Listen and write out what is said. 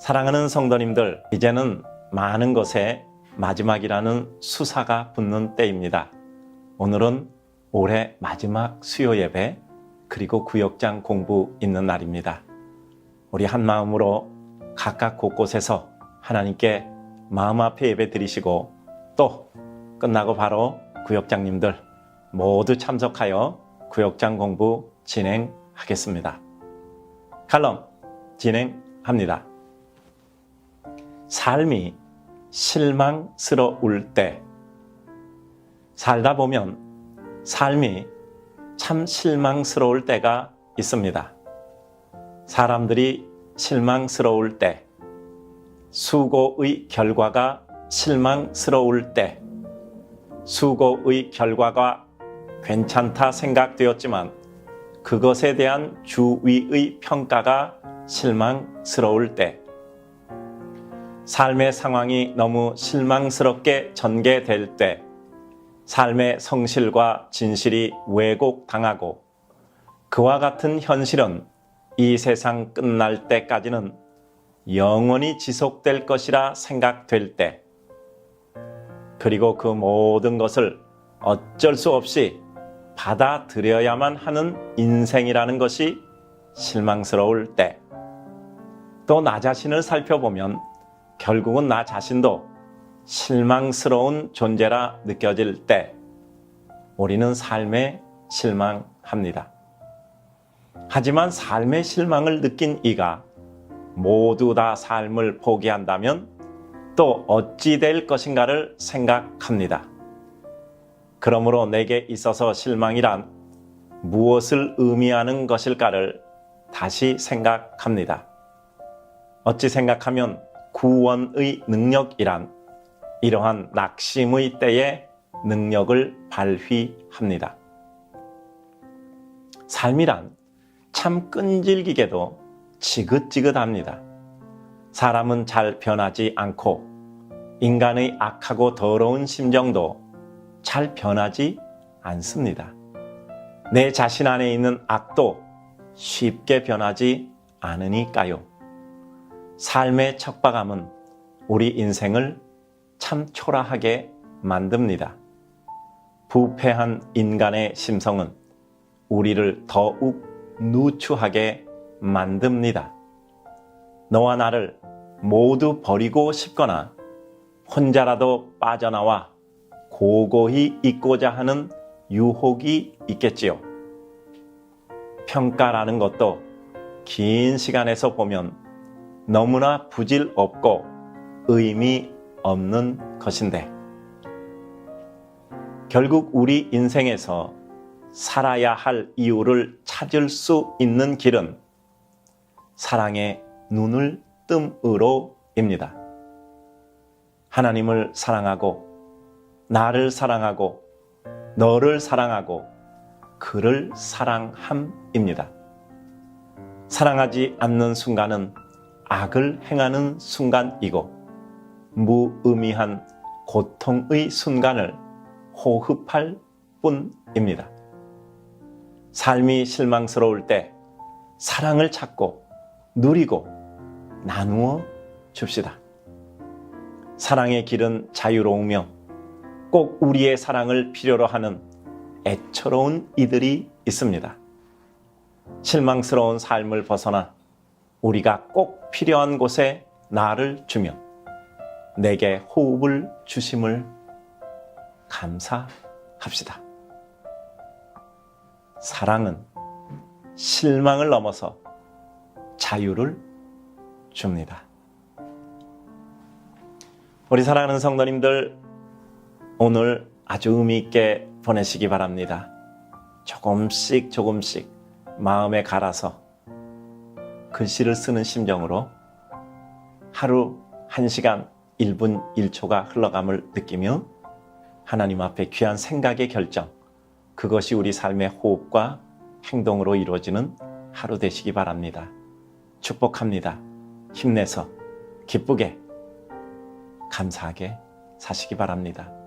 사랑하는 성도님들, 이제는 많은 것에 마지막이라는 수사가 붙는 때입니다. 오늘은 올해 마지막 수요 예배 그리고 구역장 공부 있는 날입니다. 우리 한 마음으로 각각 곳곳에서 하나님께 마음 앞에 예배 드리시고 또 끝나고 바로 구역장님들 모두 참석하여 구역장 공부 진행하겠습니다. 칼럼 진행합니다. 삶이 실망스러울 때 살다 보면 삶이 참 실망스러울 때가 있습니다. 사람들이 실망스러울 때, 수고의 결과가 실망스러울 때, 수고의 결과가 괜찮다 생각되었지만 그것에 대한 주위의 평가가 실망스러울 때, 삶의 상황이 너무 실망스럽게 전개될 때, 삶의 성실과 진실이 왜곡당하고 그와 같은 현실은 이 세상 끝날 때까지는 영원히 지속될 것이라 생각될 때, 그리고 그 모든 것을 어쩔 수 없이 받아들여야만 하는 인생이라는 것이 실망스러울 때, 또 나 자신을 살펴보면 결국은 나 자신도 실망스러운 존재라 느껴질 때, 우리는 삶에 실망합니다. 하지만 삶의 실망을 느낀 이가 모두 다 삶을 포기한다면 또 어찌 될 것인가를 생각합니다. 그러므로 내게 있어서 실망이란 무엇을 의미하는 것일까를 다시 생각합니다. 어찌 생각하면 구원의 능력이란 이러한 낙심의 때에 능력을 발휘합니다. 삶이란 참 끈질기게도 지긋지긋합니다. 사람은 잘 변하지 않고 인간의 악하고 더러운 심정도 잘 변하지 않습니다. 내 자신 안에 있는 악도 쉽게 변하지 않으니까요. 삶의 척박함은 우리 인생을 참 초라하게 만듭니다. 부패한 인간의 심성은 우리를 더욱 누추하게 만듭니다. 너와 나를 모두 버리고 싶거나 혼자라도 빠져나와 고고히 있고자 하는 유혹이 있겠지요. 평가라는 것도 긴 시간에서 보면 너무나 부질 없고 의미 없는 것인데 결국 우리 인생에서 살아야 할 이유를 찾을 수 있는 길은 사랑의 눈을 뜸으로입니다. 하나님을 사랑하고 나를 사랑하고 너를 사랑하고 그를 사랑함입니다. 사랑하지 않는 순간은 악을 행하는 순간이고 무의미한 고통의 순간을 호흡할 뿐입니다. 삶이 실망스러울 때 사랑을 찾고 누리고 나누어 줍시다. 사랑의 길은 자유로우며 꼭 우리의 사랑을 필요로 하는 애처로운 이들이 있습니다. 실망스러운 삶을 벗어나 우리가 꼭 필요한 곳에 나를 주며 내게 호흡을 주심을 감사합시다. 사랑은 실망을 넘어서 자유를 줍니다. 우리 사랑하는 성도님들, 오늘 아주 의미있게 보내시기 바랍니다. 조금씩 조금씩 마음에 갈아서 글씨를 쓰는 심정으로 하루 1시간 1분 1초가 흘러감을 느끼며 하나님 앞에 귀한 생각의 결정, 그것이 우리 삶의 호흡과 행동으로 이루어지는 하루 되시기 바랍니다. 축복합니다. 힘내서 기쁘게 감사하게 사시기 바랍니다.